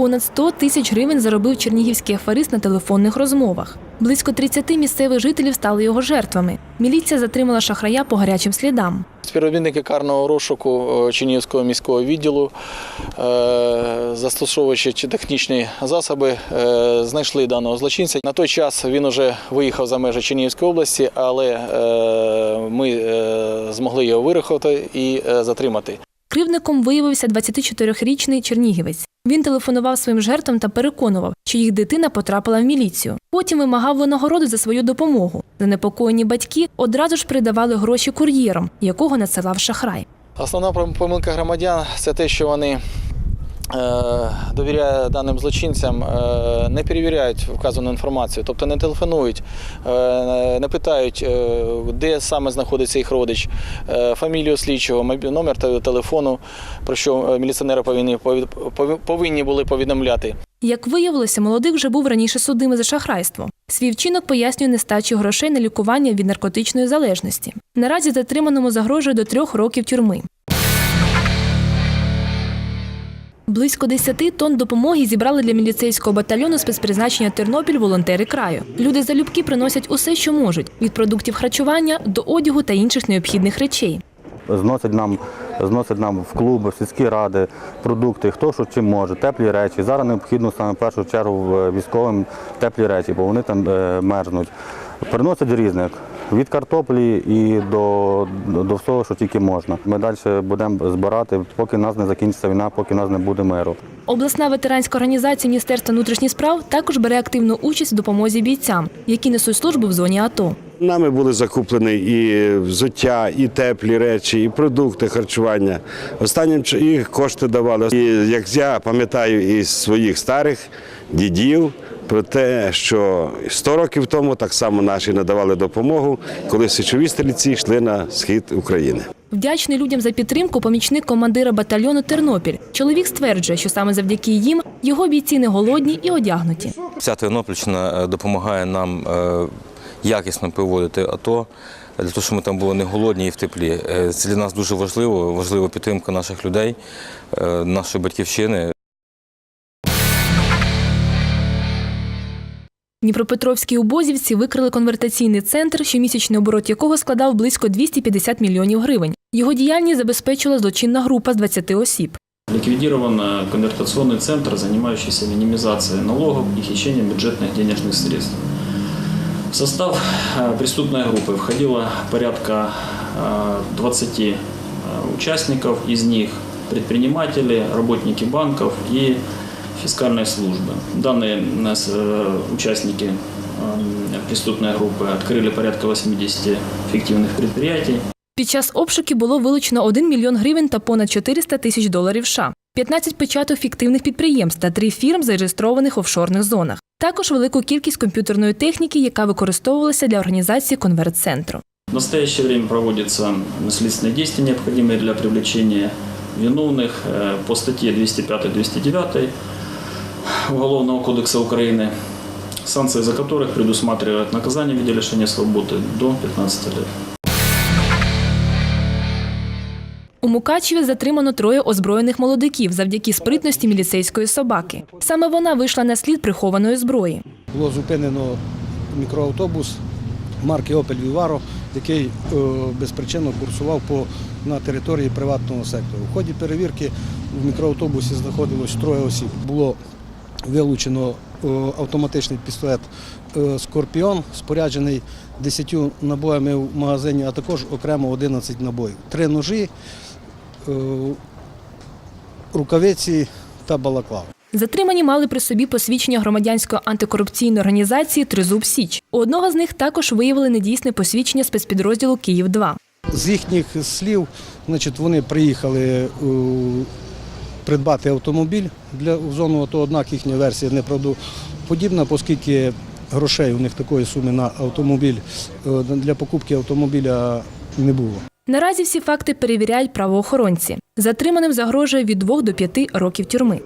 Понад 100 тисяч гривень заробив чернігівський аферист на телефонних розмовах. Близько 30 місцевих жителів стали його жертвами. Міліція затримала шахрая по гарячим слідам. Співробітники карного розшуку е, Чернігівського міського відділу, е, застосовуючи технічні засоби, е, знайшли даного злочинця. На той час він уже виїхав за межі Чернігівської області, але ми змогли його вирахувати і затримати. Кривдником виявився 24-річний чернігівець. Він телефонував своїм жертвам та переконував, що їх дитина потрапила в міліцію. Потім вимагав винагороду за свою допомогу. Занепокоєні батьки одразу ж передавали гроші кур'єром, якого надсилав шахрай. Основна помилка громадян це те, що вони довіряє даним злочинцям, е, не перевіряють вказану інформацію, тобто не телефонують, е, не питають, е, де саме знаходиться їх родич, е, фамілію слідчого, номер телефону, про що е, міліціонери повинні повинні були повідомляти. Як виявилося, молодик вже був раніше судимий за шахрайство. Свій вчинок пояснює нестачі грошей на лікування від наркотичної залежності. Наразі затриманому загрожує до трьох років тюрми. Близько 10 тонн допомоги зібрали для міліцейського батальйону спецпризначення Тернопіль волонтери краю. Люди залюбки приносять усе, що можуть від продуктів харчування до одягу та інших необхідних речей. Зносять нам, зносять нам в клуби, в сільські ради продукти, хто що чим може, теплі речі. Зараз необхідно саме в першу чергу військовим теплі речі, бо вони там е, мерзнуть. Приносять різних. Від картоплі і до, до всього, що тільки можна. Ми далі будемо збирати, поки нас не закінчиться війна, поки нас не буде миру. Обласна ветеранська організація Міністерства внутрішніх справ також бере активну участь в допомозі бійцям, які несуть службу в зоні АТО. Нами були закуплені і взуття, і теплі речі, і продукти харчування. Останнім і кошти давали. І як я пам'ятаю із своїх старих дідів про те, що 100 років тому так само наші надавали допомогу, коли січові стрільці йшли на схід України. Вдячний людям за підтримку помічник командира батальйону Тернопіль. Чоловік стверджує, що саме завдяки їм його бійці не голодні і одягнуті. Вся Тернопільщина е, допомагає нам е, якісно проводити АТО, для того, щоб ми там були не голодні і в теплі. Е, Це для нас дуже важливо, важлива підтримка наших людей, е, нашої батьківщини. В Дніпропетровській убозівці викрили конвертаційний центр, щомісячний оборот якого складав близько 250 мільйонів гривень. Його діяльність забезпечила злочинна група з 20 осіб. Ликвидирован э, конвертационный центр, занимающийся минимизацией налогов и хищением бюджетных денежных средств. В состав э, преступной группы входило порядка э, 20 э, участников, из них предприниматели, работники банков и фискальной службы. Данные у нас э, участники э, преступной группы открыли порядка 80 фиктивных предприятий. Під час обшуків було вилучено 1 мільйон гривень та понад 400 тисяч доларів США, 15 печаток фіктивних підприємств та 3 фірм, зареєстрованих в офшорних зонах. Також велику кількість комп'ютерної техніки, яка використовувалася для організації конверт-центру. В настоящее время проводятся следственные действия, необходимые для привлечения виновных э, по статье 205-209 Уголовного кодекса Украины, санкции за которых предусматривают наказание в виде лишения свободы до 15 лет. У Мукачеві затримано троє озброєних молодиків завдяки спритності міліцейської собаки. Саме вона вийшла на слід прихованої зброї. було зупинено мікроавтобус марки Opel Vivaro, який е, безпричинно курсував по, на території приватного сектору. В ході перевірки в мікроавтобусі знаходилось троє осіб. Було вилучено е, автоматичний пістолет е, Скорпіон, споряджений 10 набоями в магазині, а також окремо 11 набоїв. Три ножі, рукавиці та балаклава. Затримані мали при собі посвідчення громадянської антикорупційної організації Тризуб Січ. У одного з них також виявили недійсне посвідчення спецпідрозділу Київ 2 З їхніх слів, значить, вони приїхали е, придбати автомобіль для в зону АТО, однак їхня версія неправдоподібна, оскільки грошей у них такої суми на автомобіль е, для покупки автомобіля не було. Наразі всі факти перевіряють правоохоронці. Затриманим загрожує від 2 до 5 років тюрми.